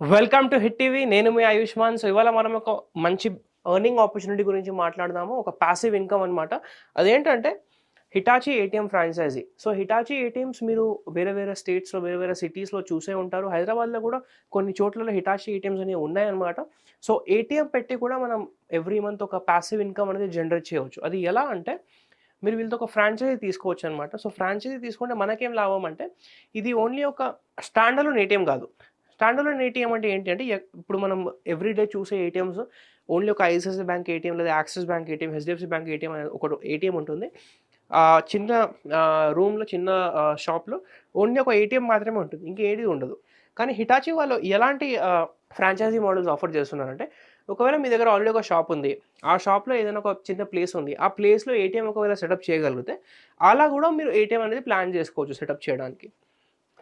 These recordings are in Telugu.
వెల్కమ్ టు హిట్ టీవీ నేను మీ ఆయుష్మాన్. సో ఇవాళ మనం ఒక మంచి ఎర్నింగ్ ఆపర్చునిటీ గురించి మాట్లాడదాము. ఒక ప్యాసివ్ ఇన్కమ్ అనమాట అదేంటంటే Hitachi ATM franchise so Hitachi ATMs మీరు వేరే వేరే స్టేట్స్లో వేరే వేరే సిటీస్లో చూసే ఉంటారు. హైదరాబాద్లో కూడా కొన్ని చోట్లలో హిటాచీ ఏటీఎంస్ అనేవి ఉన్నాయన్నమాట. సో ఏటీఎం పెట్టి కూడా మనం ఎవ్రీ మంత్ ఒక ప్యాసివ్ ఇన్కమ్ అనేది జనరేట్ చేయవచ్చు. అది ఎలా అంటే మీరు వీళ్ళతో ఒక ఫ్రాంచైజీ తీసుకోవచ్చు అనమాట సో ఫ్రాంచైజీ తీసుకుంటే మనకేం లాభం అంటే ఇది ఓన్లీ ఒక స్టాండర్లోన్ ఏటీఎం కాదు. స్టాండర్లోన్ ఏటీఎం అంటే ఏంటి అంటే ఇప్పుడు మనం ఎవ్రీడే చూసే ఏటీఎంస్ ఓన్లీ ఒక ఐసిఐసిఐ బ్యాంక్ ఏటీఎం లేదా Axis bank ATM HDFC bank ATM ఒక ఏటీఎం ఉంటుంది. చిన్న రూమ్లో చిన్న షాప్లో ఓన్లీ ఒక ఏటీఎం మాత్రమే ఉంటుంది. ఇంకేది ఉండదు. కానీ హిటాచి వాళ్ళు ఎలాంటి ఫ్రాంచైజీ మోడల్స్ ఆఫర్ చేస్తున్నారంటే ఒకవేళ మీ దగ్గర ఆల్రెడీ ఒక షాప్ ఉంది ఆ షాప్లో ఏదైనా ఒక చిన్న ప్లేస్ ఉంది ఆ ప్లేస్లో ఏటీఎం ఒకవేళ సెటప్ చేయగలిగితే అలా కూడా మీరు ఏటీఎం అనేది ప్లాన్ చేసుకోవచ్చు సెటప్ చేయడానికి.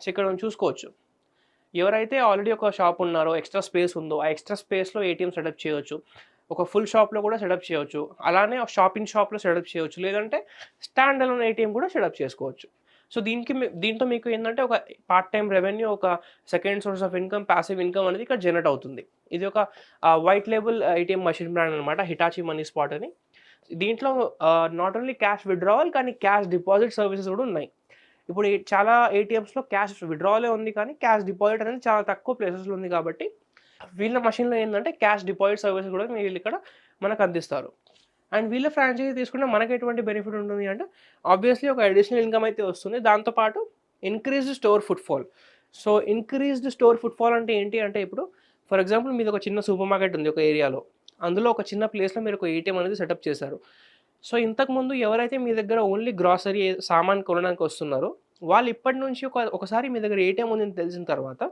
సో ఇక్కడ మనం చూసుకోవచ్చు. ఎవరైతే ఆల్రెడీ ఒక షాప్ ఉన్నారో ఎక్స్ట్రా స్పేస్ ఉందో ఆ ఎక్స్ట్రా స్పేస్లో ఏటీఎం సెటప్ చేయొచ్చు. ఒక ఫుల్ షాప్లో కూడా సెటప్ చేయొచ్చు. అలానే షాపింగ్ షాప్లో సెటప్ చేయొచ్చు. లేదంటే స్టాండ్ అలోన్ ఏటీఎం కూడా సెటప్ చేసుకోవచ్చు. సో దీనికి దీంతో మీకు ఏంటంటే ఒక పార్ట్ టైం రెవెన్యూ ఒక second source of income passive income అనేది ఇక్కడ జనరేట్ అవుతుంది. ఇది ఒక white label ATM machine brand అనమాట హిటాచి మనీ స్పాట్ అని. దీంట్లో నాట్ ఓన్లీ క్యాష్ విడ్రావల్ కానీ క్యాష్ డిపాజిట్ సర్వీసెస్ కూడా ఉన్నాయి. ఇప్పుడు చాలా ఏటీఎంస్లో క్యాష్ విడ్రావలే ఉంది కానీ క్యాష్ డిపాజిట్ అనేది చాలా తక్కువ ప్లేసెస్లో ఉంది కాబట్టి వీళ్ళ మషిన్లో ఏంటంటే క్యాష్ డిపాజిట్ సర్వీస్ కూడా వీళ్ళు ఇక్కడ మనకు అందిస్తారు. అండ్ వీళ్ళ ఫ్రాంచైజీ తీసుకుంటే మనకి ఎటువంటి బెనిఫిట్ ఉంటుంది అంటే ఆబ్వియస్లీ ఒక అడిషనల్ ఇన్కమ్ అయితే వస్తుంది. దాంతోపాటు increased store footfall so increased store footfall అంటే ఏంటి అంటే ఇప్పుడు ఫర్ ఎగ్జాంపుల్ మీద ఒక చిన్న సూపర్ మార్కెట్ ఉంది ఒక ఏరియాలో అందులో ఒక చిన్న ప్లేస్లో మీరు ఒక ఏటీఎం అనేది సెటప్ చేశారు. సో ఇంతకుముందు ఎవరైతే మీ దగ్గర ఓన్లీ గ్రాసరీ సామాన్ కొనడానికి వస్తున్నారో వాళ్ళు ఇప్పటి నుంచి ఒక ఒకసారి మీ దగ్గర ఏటీఎం ఉందని తెలిసిన తర్వాత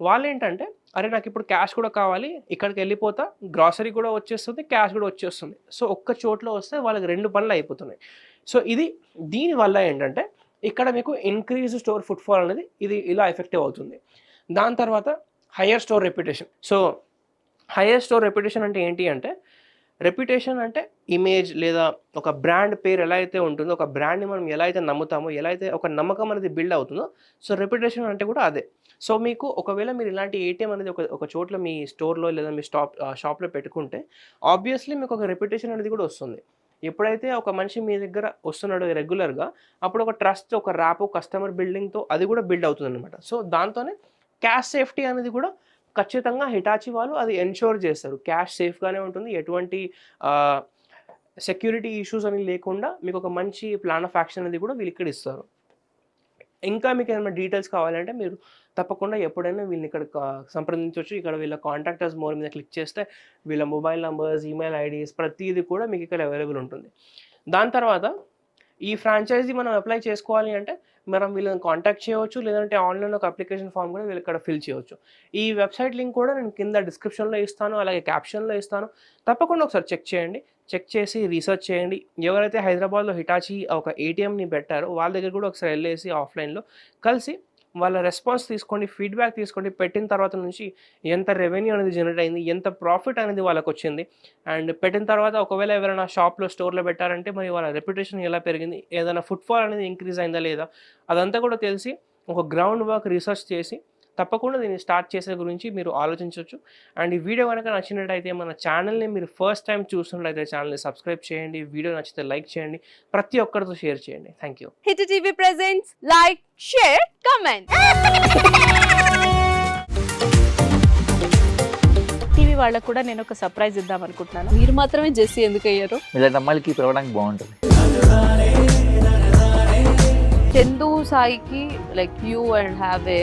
వాళ్ళు ఏంటంటే అరే నాకు ఇప్పుడు క్యాష్ కూడా కావాలి ఇక్కడికి వెళ్ళిపోతా గ్రాసరీ కూడా వచ్చేస్తుంది క్యాష్ కూడా వచ్చేస్తుంది. సో ఒక్క చోట్లో వస్తే వాళ్ళకి రెండు పనులు అయిపోతున్నాయి. సో ఇది దీని వల్ల ఏంటంటే ఇక్కడ మీకు ఇంక్రీజ్ స్టోర్ ఫుట్ఫాల్ అనేది ఇది ఇలా ఎఫెక్టివ్ అవుతుంది. దాని తర్వాత higher store reputation so higher store reputation అంటే ఏంటి అంటే రెప్యుటేషన్ అంటే ఇమేజ్ లేదా ఒక బ్రాండ్ పేరు ఎలా అయితే ఉంటుందో ఒక బ్రాండ్ని మనం ఎలా అయితే నమ్ముతామో ఎలా అయితే ఒక నమ్మకం అనేది బిల్డ్ అవుతుందో సో రెప్యుటేషన్ అంటే కూడా అదే. సో మీకు ఒకవేళ మీరు ఇలాంటి ఏటీఎం అనేది ఒక ఒక చోట్ల మీ స్టోర్లో లేదా మీ స్టాప్ షాప్లో పెట్టుకుంటే ఆబ్వియస్లీ మీకు ఒక రెప్యుటేషన్ అనేది కూడా వస్తుంది. ఎప్పుడైతే ఒక మనిషి మీ దగ్గర వస్తున్నాడు రెగ్యులర్గా అప్పుడు ఒక ట్రస్ట్ ఒక ర్యాప్ కస్టమర్ బిల్డింగ్తో అది కూడా బిల్డ్ అవుతుంది అనమాట సో దాంతోనే క్యాష్ సేఫ్టీ అనేది కూడా ఖచ్చితంగా హిటాచి వాళ్ళు అది ఎన్షోర్ చేస్తారు. క్యాష్ సేఫ్గానే ఉంటుంది. ఎటువంటి సెక్యూరిటీ ఇష్యూస్ అని లేకుండా మీకు ఒక మంచి ప్లాన్ ఆఫ్ యాక్షన్ అనేది కూడా వీళ్ళు ఇక్కడ ఇస్తారు. ఇంకా మీకు ఏమైనా డీటెయిల్స్ కావాలంటే మీరు తప్పకుండా ఎప్పుడైనా వీళ్ళని ఇక్కడ సంప్రదించవచ్చు. ఇక్కడ వీళ్ళ కాంటాక్టర్స్ మోర్ మీద క్లిక్ చేస్తే వీళ్ళ మొబైల్ నంబర్స్ ఈమెయిల్ ఐడీస్ ప్రతిదీ కూడా మీకు ఇక్కడ అవైలబుల్ ఉంటుంది. దాని తర్వాత ఈ ఫ్రాంచైజీ మనం అప్లై చేసుకోవాలి అంటే మనం వీళ్ళని కాంటాక్ట్ చేయవచ్చు లేదంటే ఆన్లైన్ ఒక అప్లికేషన్ ఫామ్ కూడా వీళ్ళు ఇక్కడ ఫిల్ చేయవచ్చు. ఈ వెబ్సైట్ లింక్ కూడా నేను కింద డిస్క్రిప్షన్లో ఇస్తాను అలాగే క్యాప్షన్లో ఇస్తాను. తప్పకుండా ఒకసారి చెక్ చేయండి. చెక్ చేసి రీసెర్చ్ చేయండి. ఎవరైతే హైదరాబాద్లో హిటాచి ఒక ఏటీఎంని పెట్టారో వాళ్ళ దగ్గర కూడా ఒకసారి వెళ్ళేసి ఆఫ్లైన్లో కలిసి వాళ్ళ రెస్పాన్స్ తీసుకోండి ఫీడ్బ్యాక్ తీసుకోండి పెట్టిన తర్వాత నుంచి ఎంత రెవెన్యూ అనేది జనరేట్ అయింది ఎంత ప్రాఫిట్ అనేది వాళ్ళకి వచ్చింది. అండ్ పెట్టిన తర్వాత ఒకవేళ ఎవరైనా షాప్లో స్టోర్లో పెట్టారంటే మరి వాళ్ళ రెప్యుటేషన్ ఎలా పెరిగింది ఏదైనా ఫుట్ఫాల్ అనేది ఇంక్రీజ్ అయిందా లేదా అదంతా కూడా తెలిసి ఒక గ్రౌండ్ వర్క్ రీసెర్చ్ చేసి తప్పకుండా దీన్ని స్టార్ట్ చేసే గురించి మీరు ఆలోచించవచ్చు అండ్ ఈ వీడియో కనుక నచ్చినట్టయితే మన ఛానల్ని మీరు ఫస్ట్ టైం చూస్తున్నట్టయితే ఛానల్ని సబ్స్క్రైబ్ చేయండి. వీడియో నచ్చితే లైక్ చేయండి. ప్రతి ఒక్కరితో షేర్ చేయండి. Thank you. Hit TV presents like share comment. TV వాళ్ళకు కూడా నేను ఒక సర్ప్రైజ్ ఇద్దాం అనుకుంటున్నాను. మీరు మాత్రమే జెస్సీ ఎందుకు అయ్యారు? ఇలాంటి అమ్మాయిలకి పిలవడానికి బాగుంటుంది. చందు సాయికి like you and have a